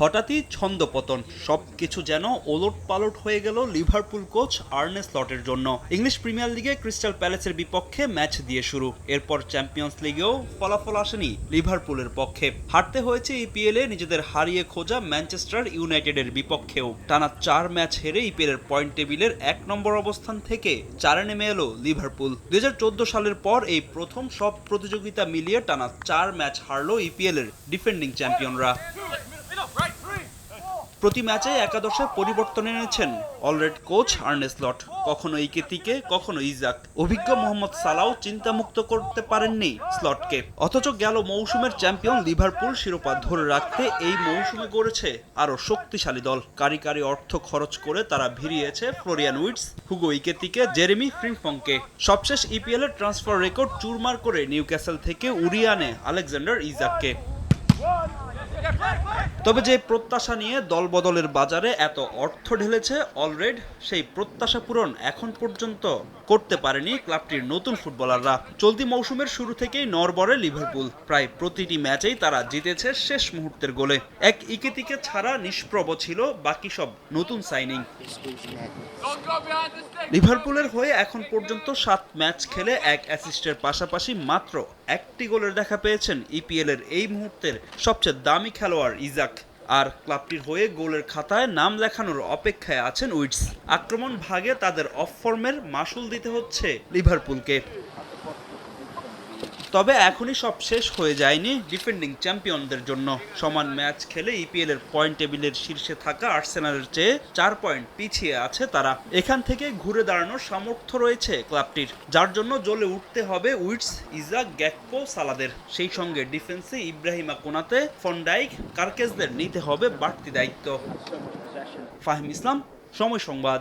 হঠাৎই ছন্দপতন, সবকিছু যেন ওলট পালট হয়ে গেল লিভারপুল কোচ আর্নে স্লটের জন্য। ইংলিশ প্রিমিয়ার লিগে ক্রিস্টাল প্যালেসের বিপক্ষে ম্যাচ দিয়ে শুরু। এরপর চ্যাম্পিয়ন্স লিগেও ফলাফল আসেনি লিভারপুলের পক্ষে। হারতে হয়েছে ইপিএল এ নিজেদের হারিয়ে খোঁজা ম্যানচেস্টার ইউনাইটেডের বিপক্ষেও। টানা চার ম্যাচ হেরে ইপিএল এর পয়েন্ট টেবিলের এক নম্বর অবস্থান থেকে চারে নেমে এলো লিভারপুল। দুই হাজার চোদ্দ সালের পর এই প্রথম সব প্রতিযোগিতা মিলিয়ে টানা চার ম্যাচ হারলো ইপিএল এর ডিফেন্ডিং চ্যাম্পিয়নরা। প্রতি ম্যাচে একাদশে পরিবর্তন এনেছেন অলরেড কোচ আর্নে স্লট কখনো ইকেতিকে কখনো ইজাক। অভিজ্ঞ মোহাম্মদ সালাও চিন্তামুক্ত করতে পারেননি স্লটকে। অথচ গেল মৌসুমের চ্যাম্পিয়ন লিভারপুল শিরোপা ধরে রাখতে এই মৌসুমে গড়েছে আরও শক্তিশালী দল। কারি কারি অর্থ খরচ করে তারা ভিড়িয়েছে ফ্লোরিয়ান উইটস, হুগো ইকেতিকে জেরেমি ফ্রিম্পংকে সবশেষ ইপিএল এর ট্রান্সফার রেকর্ড চুরমার করে নিউক্যাসেল থেকে উড়িয়ে আনে আলেকজান্ডার ইজাককে। তবে যে প্রত্যাশা নিয়ে দলবদলের বাজারে এত অর্থ ঢেলেছে অলরেড, সেই প্রত্যাশা পূরণ এখন পর্যন্ত করতে পারেনি ক্লাবটির নতুন ফুটবলাররা। চলতি মৌসুমের শুরু থেকেই নরবরে লিভারপুল। প্রায় প্রতিটি ম্যাচেই তারা জিতেছে শেষ মুহূর্তের গোলে। এক ইকেতিকে ছাড়া নিষ্প্রভ ছিল বাকি সব নতুন সাইনিং। লিভারপুলের হয়ে এখন পর্যন্ত সাত ম্যাচ খেলে এক অ্যাসিস্টের পাশাপাশি মাত্র একটি গোলের দেখা পেয়েছেন ইপিএলের এই মুহূর্তের সবচেয়ে দামি খেলোয়াড় ইজাক। আর ক্লাবটির হয়ে গোলের খাতায় নাম লেখানোর অপেক্ষায় আছেন উইটস। আক্রমণ ভাগে তাদের অফ ফর্মের মাসুল দিতে হচ্ছে লিভারপুলকে। তবে এখনই সব শেষ হয়ে যায়নি ডিফেন্ডিং চ্যাম্পিয়নদের জন্য। সমান ম্যাচ খেলে ইপিএল এর পয়েন্ট টেবিলের শীর্ষে থাকা আর্সেনালের চেয়ে চার পয়েন্ট পিছিয়ে আছে তারা। এখান থেকে ঘুরে দাঁড়ানোর সামর্থ্য রয়েছে ক্লাবটির, যার জন্য জ্বলে উঠতে হবে উইটস, ইজাক, গ্যাকপো, সালাদের। সেই সঙ্গে ডিফেন্সে ইব্রাহিমা কোনাতে ফন্ডাইক কার্কেজদের নিতে হবে বাড়তি দায়িত্ব। ফাহিম ইসলাম, সময় সংবাদ।